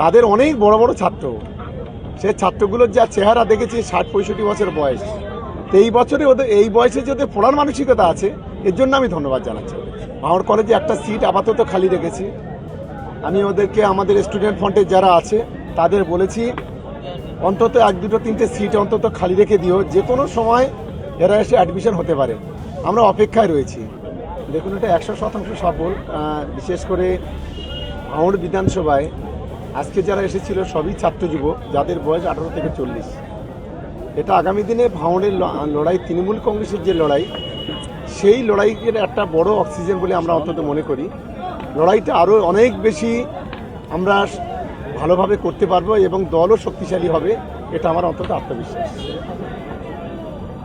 তাদের অনেক বড় বড় ছাত্র। সে ছাত্রগুলোর যা চেহারা দেখেছি, ষাট, পঁয়ষট্টি বছর বয়স। এই বছরে ওদের, এই বয়সে যে ওদের পড়ার মানসিকতা আছে, এর জন্য আমি ধন্যবাদ জানাচ্ছি। আমার কলেজে একটা সিট আপাতত খালি রেখেছি। আমি ওদেরকে, আমাদের স্টুডেন্ট ফ্রন্টে যারা আছে, তাদের বলেছি, অন্তত এক, দুটো, তিনটে সিট অন্তত খালি রেখে দিও। যে কোনো সময় এরা এসে অ্যাডমিশন হতে পারে। আমরা অপেক্ষায় রয়েছি। দেখুন, এটা একশো শতাংশ সফল। বিশেষ করে ভাঙড় বিধানসভায় আজকে যারা এসেছিল সবই ছাত্র যুবক যাদের বয়স আঠারো থেকে চল্লিশ। এটা আগামী দিনে ভাঙড়ের ল- লড়াই, তৃণমূল কংগ্রেসের যে লড়াই, সেই লড়াইয়ের একটা বড় অক্সিজেন বলে আমরা অন্তত মনে করি। লড়াইটা আরও অনেক বেশি আমরা ভালোভাবে করতে পারব এবং দলও শক্তিশালী হবে, এটা আমার অন্তত আত্মবিশ্বাস।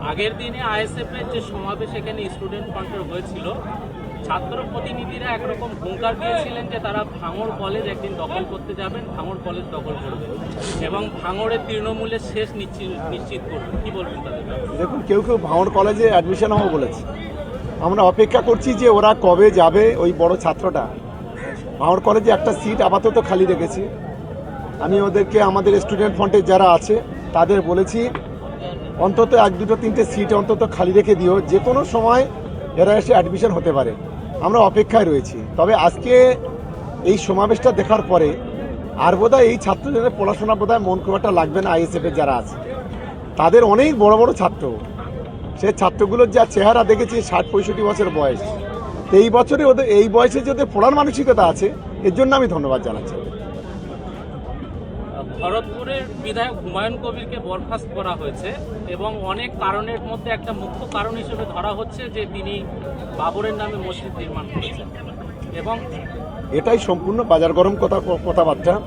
আগের দিনে আইএসএফ এর যে সমাবেশ এখানে স্টুডেন্ট ফ্রন্টের হয়েছিল ছাত্র প্রতিনিধিরা একরকম হুঙ্কার দিয়েছিলেন যে তারা ভাঙড় কলেজ একদিন দখল করতে যাবেন, ভাঙড় কলেজ দখল করবেন এবং ভাঙড়ের তৃণমূলের শেষ নিশ্চিত নিশ্চিত করবেন কি বলবেন তাদের? দেখুন, কেউ কেউ ভাঙড় কলেজে অ্যাডমিশন হব বলেছে। আমরা অপেক্ষা করছি যে ওরা কবে যাবে ওই বড় ছাত্রটা। ভাঙড় কলেজে একটা সিট আপাতত খালি রেখেছি। আমি ওদেরকে, আমাদের স্টুডেন্ট ফ্রন্টে যারা আছে, তাদের বলেছি, অন্তত এক, দুটো, তিনটে সিট অন্তত খালি রেখে দিও। যে কোনো সময় এরা এসে অ্যাডমিশন হতে পারে। আমরা অপেক্ষায় রয়েছি। তবে আজকে এই সমাবেশটা দেখার পরে আর বোধহয় এই ছাত্রদের পড়াশোনা বোধহয় মন খুব একটা লাগবে না আইএসএফের যারা আছে। তাদের অনেক বড় বড় ছাত্র। সে ছাত্রগুলোর যা চেহারা দেখেছি ষাট, পঁয়ষট্টি বছর বয়স। এই বছরে ওদের, এই বয়সে যদি পড়ার মানসিকতা আছে, এর জন্য আমি ধন্যবাদ জানাচ্ছি। ভরতপুরের বিধায়ক হুমায়ুন কবিরকে বরখাস্ত করা হয়েছে এবং অনেক কারণের মধ্যে একটা মুখ্য কারণ হিসেবে ধরা হচ্ছে যে তিনি বাবরের নামে মসজিদ নির্মাণ করেছেন। এবং এটাই সম্পূর্ণ বাজার গরম কথা কথাবার্তা।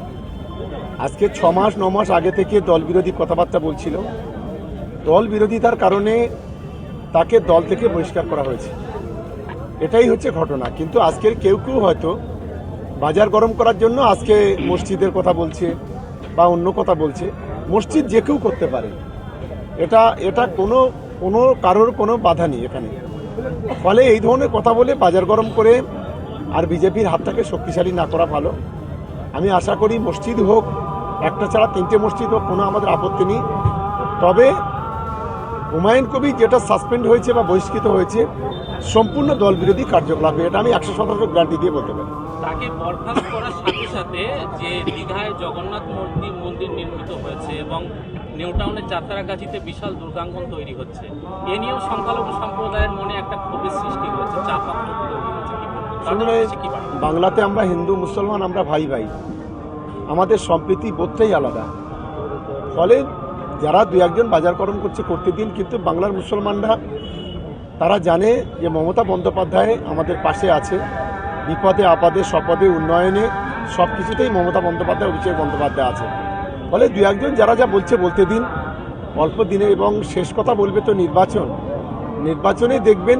আজকে ছ মাস, ন মাস আগে থেকে দল বিরোধী কথাবার্তা বলছিল। দল বিরোধিতার কারণে তাকে দল থেকে বহিষ্কার করা হয়েছে। এটাই হচ্ছে ঘটনা। কিন্তু আজকের কেউ কেউ হয়তো বাজার গরম করার জন্য আজকে মসজিদের কথা বলছে। বা অন্য কথা বলছে, মসজিদ যে কেউ করতে পারে। এটা এটা কোনো কোনো কারোর কোনো বাধা নেই এখানে। ফলে এই ধরনের কথা বলে বাজার গরম করে আর বিজেপির হাতটাকে শক্তিশালী না করা ভালো। আমি আশা করি মসজিদ হোক, একটা ছাড়া তিনটে মসজিদ হোক, কোনো আমাদের আপত্তি নেই। তবে হুমায়ুন কবি যেটা সাসপেন্ড হয়েছে বা বহিষ্কৃত হয়েছে, সম্পূর্ণ দল বিরোধী কার্যকলাপে, এটা আমি একশো শতাংশ গ্যারান্টি দিয়ে বলতে পারি। তাকে বরখাস্ত করার সাথে সাথে যে দীঘায় জগন্নাথ মন্দির মন্দির নির্মিত হয়েছে এবং নিউ টাউনের যাত্রাগাছিতে বিশাল দুর্গাঙ্গন তৈরি হচ্ছে। এ নিয়েও সংখ্যালঘু সম্প্রদায়ের মনে একটা ক্ষোভের সৃষ্টি হয়েছে চাপ তৈরি হয়েছে? বাংলাতে আমরা হিন্দু মুসলমান আমরা ভাই ভাই। আমাদের সম্প্রীতি বোধটাই আলাদা। ফলে যারা দু একজন বাজারকরণ করছে করতে দিন কিন্তু বাংলার মুসলমানরা তারা জানে যে মমতা বন্দ্যোপাধ্যায় আমাদের পাশে আছে। বিপদে, আপদে, সপদে, উন্নয়নে সব কিছুতেই মমতা বন্দ্যোপাধ্যায়, অভিষেক বন্দ্যোপাধ্যায় আছে ফলে দু একজন যারা যা বলছে বলতে দিন, অল্প দিনে এবং শেষ কথা বলবে তো নির্বাচন। নির্বাচনে দেখবেন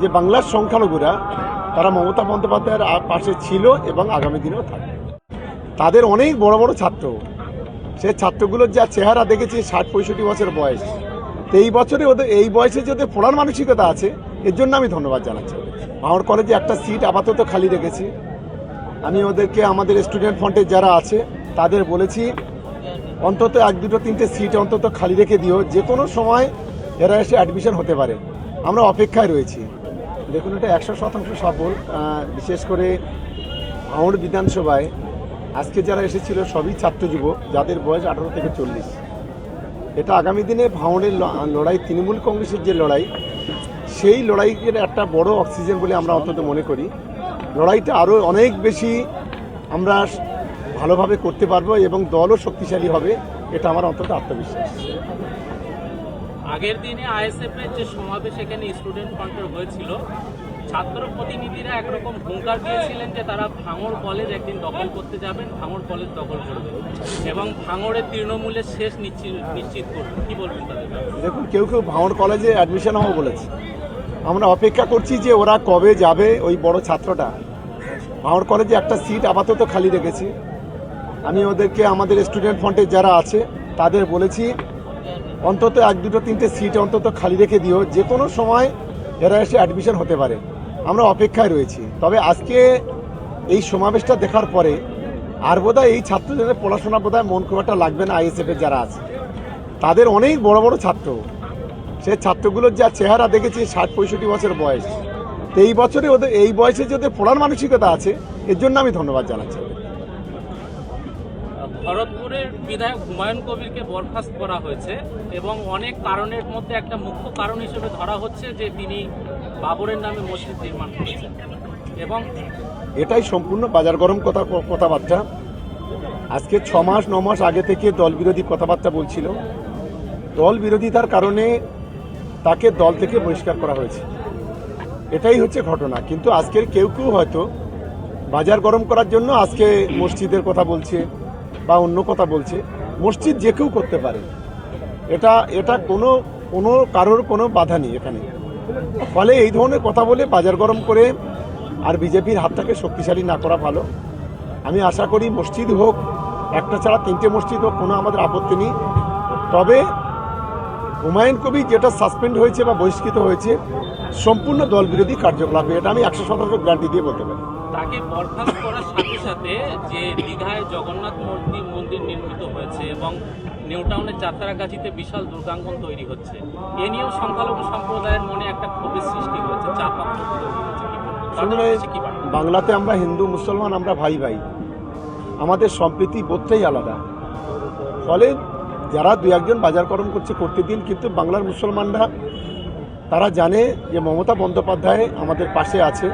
যে বাংলার সংখ্যালঘুরা, তারা মমতা বন্দ্যোপাধ্যায়ের পাশে ছিল এবং আগামী দিনেও থাকবে। তাদের অনেক বড় বড় ছাত্র। সে ছাত্রগুলোর যা চেহারা দেখেছি, ষাট, পঁয়ষট্টি বছর বয়স। তো এই বছরে ওদের এই বয়সে যে ওদের পড়ার মানসিকতা আছে এর জন্য আমি ধন্যবাদ জানাচ্ছি। আমার কলেজে একটা সিট আপাতত খালি রেখেছি। আমি ওদেরকে, আমাদের স্টুডেন্ট ফ্রন্টে যারা আছে, তাদের বলেছি, অন্তত এক, দুটো, তিনটে সিট অন্তত খালি রেখে দিও। যে কোনো সময় এরা এসে অ্যাডমিশন হতে পারে। আমরা অপেক্ষায় রয়েছি। দেখুন, এটা একশো শতাংশ সফল। বিশেষ করে ভাঙড় বিধানসভায় আজকে যারা এসেছিল, সবই ছাত্র যুবক, যাদের বয়স আঠারো থেকে চল্লিশ। এটা আগামী দিনে ভাঙড়ের ল- লড়াই, তৃণমূল কংগ্রেসের যে লড়াই সেই লড়াইয়ের একটা বড় অক্সিজেন বলে আমরা অন্তত মনে করি। লড়াইটা আরও অনেক বেশি আমরা ভালোভাবে করতে পারব এবং দলও শক্তিশালী হবে এটা আমার অন্তত আত্মবিশ্বাস। আগের দিনে আইএসএফ এর যে সমাবেশ এখানে স্টুডেন্ট ফ্রন্টের হয়েছিল ছাত্র প্রতিনিধিরা একরকম হুঙ্কার দিয়েছিলেন যে তারা ভাঙড় কলেজ একদিন দখল করতে যাবেন ভাঙড় কলেজ দখল করবেন এবং ভাঙড়ের তৃণমূলের শেষ নিশ্চিত নিশ্চিত করবেন। কি বলবেন তাদের? দেখুন কেউ কেউ ভাঙড় কলেজে অ্যাডমিশন হব বলেছে। আমরা অপেক্ষা করছি যে ওরা কবে যাবে ওই বড় ছাত্রটা। আমার কলেজে একটা সিট আপাতত খালি রেখেছি। আমি ওদেরকে, আমাদের স্টুডেন্ট ফ্রন্টে যারা আছে, তাদের বলেছি, অন্তত এক, দুটো, তিনটে সিট অন্তত খালি রেখে দিও। যে কোনো সময় এরা এসে অ্যাডমিশন হতে পারে। আমরা অপেক্ষায় রয়েছি। তবে আজকে এই সমাবেশটা দেখার পরে আর বোধহয় এই ছাত্রদের পড়াশোনা বোধহয় মন খুব একটা লাগবে না আইএসএফ এর যারা আছে। তাদের অনেক বড় বড় ছাত্র। সে ছাত্রগুলোর যা চেহারা দেখেছি ষাট পঁয়ষট্টি বছর বয়স। তো এই বছরে ওদের এই বয়সে যে ওদের পড়ার মানসিকতা আছে এর জন্য আমি ধন্যবাদ জানাচ্ছি। ভরতপুরের বিধায়ক হুমায়ুন কবিরকে বরখাস্ত করা হয়েছে এবং অনেক কারণের মধ্যে একটা মুখ্য কারণ হিসেবে ধরা হচ্ছে যে তিনি বাবরের নামে মসজিদ নির্মাণ করেছেন। এবং এটাই সম্পূর্ণ বাজার গরম কথা কথাবার্তা। আজকে ছ মাস ন মাস আগে থেকে দল বিরোধী কথাবার্তা বলছিল। দল বিরোধিতার কারণে তাকে দল থেকে বহিষ্কার করা হয়েছে। এটাই হচ্ছে ঘটনা। কিন্তু আজকের কেউ কেউ হয়তো বাজার গরম করার জন্য আজকে মসজিদের কথা বলছে বা অন্য কথা বলছে। মসজিদ যে কেউ করতে পারে। এটা এটা কোনো কোনো কারোর কোনো বাধা নেই এখানে। ফলে এই ধরনের কথা বলে বাজার গরম করে আর বিজেপির হাতটাকে শক্তিশালী না করা ভালো। আমি আশা করি মসজিদ হোক, একটা ছাড়া তিনটে মসজিদ হোক, কোনো আমাদের আপত্তি নেই। তবে হুমায়ুন কবি যেটা সাসপেন্ড হয়েছে বা বহিষ্কৃত হয়েছে সম্পূর্ণ দল বিরোধী কার্যকলাপে এটা আমি একশো শতাংশ গ্যারান্টি দিয়ে বলতে পারি। তাকে বরখাস্ত করার সাথে সাথে যে দীঘায় জগন্নাথ মন্দির মন্দির নির্মিত হয়েছে এবং নিউ টাউনের যাত্রাগাছিতে বিশাল দুর্গাঙ্গন তৈরি হচ্ছে এ নিয়েও সংখ্যালঘু সম্প্রদায়ের মনে একটা ক্ষোভের সৃষ্টি হয়েছে চাপা? বাংলাতে আমরা হিন্দু মুসলমান আমরা ভাই ভাই আমাদের সম্প্রীতি বোধটাই আলাদা। ফলে যারা দু একজন বাজারকরণ করছে করতে দিন কিন্তু বাংলার মুসলমানরা, তারা জানে যে মমতা বন্দ্যোপাধ্যায় আমাদের পাশে আছে।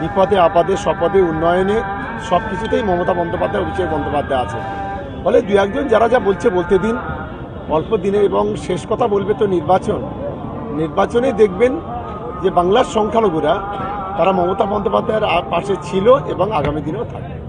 বিপদে, আপদে, সপদে, উন্নয়নে সব কিছুতেই মমতা বন্দ্যোপাধ্যায়, অভিষেক বন্দ্যোপাধ্যায় আছে। ফলে দু একজন যারা যা বলছে বলতে দিন, অল্প দিনে এবং শেষ কথা বলবে তো নির্বাচন। নির্বাচনে দেখবেন যে বাংলার সংখ্যালঘুরা, তারা মমতা বন্দ্যোপাধ্যায়ের পাশে ছিল এবং আগামী দিনেও থাকবে।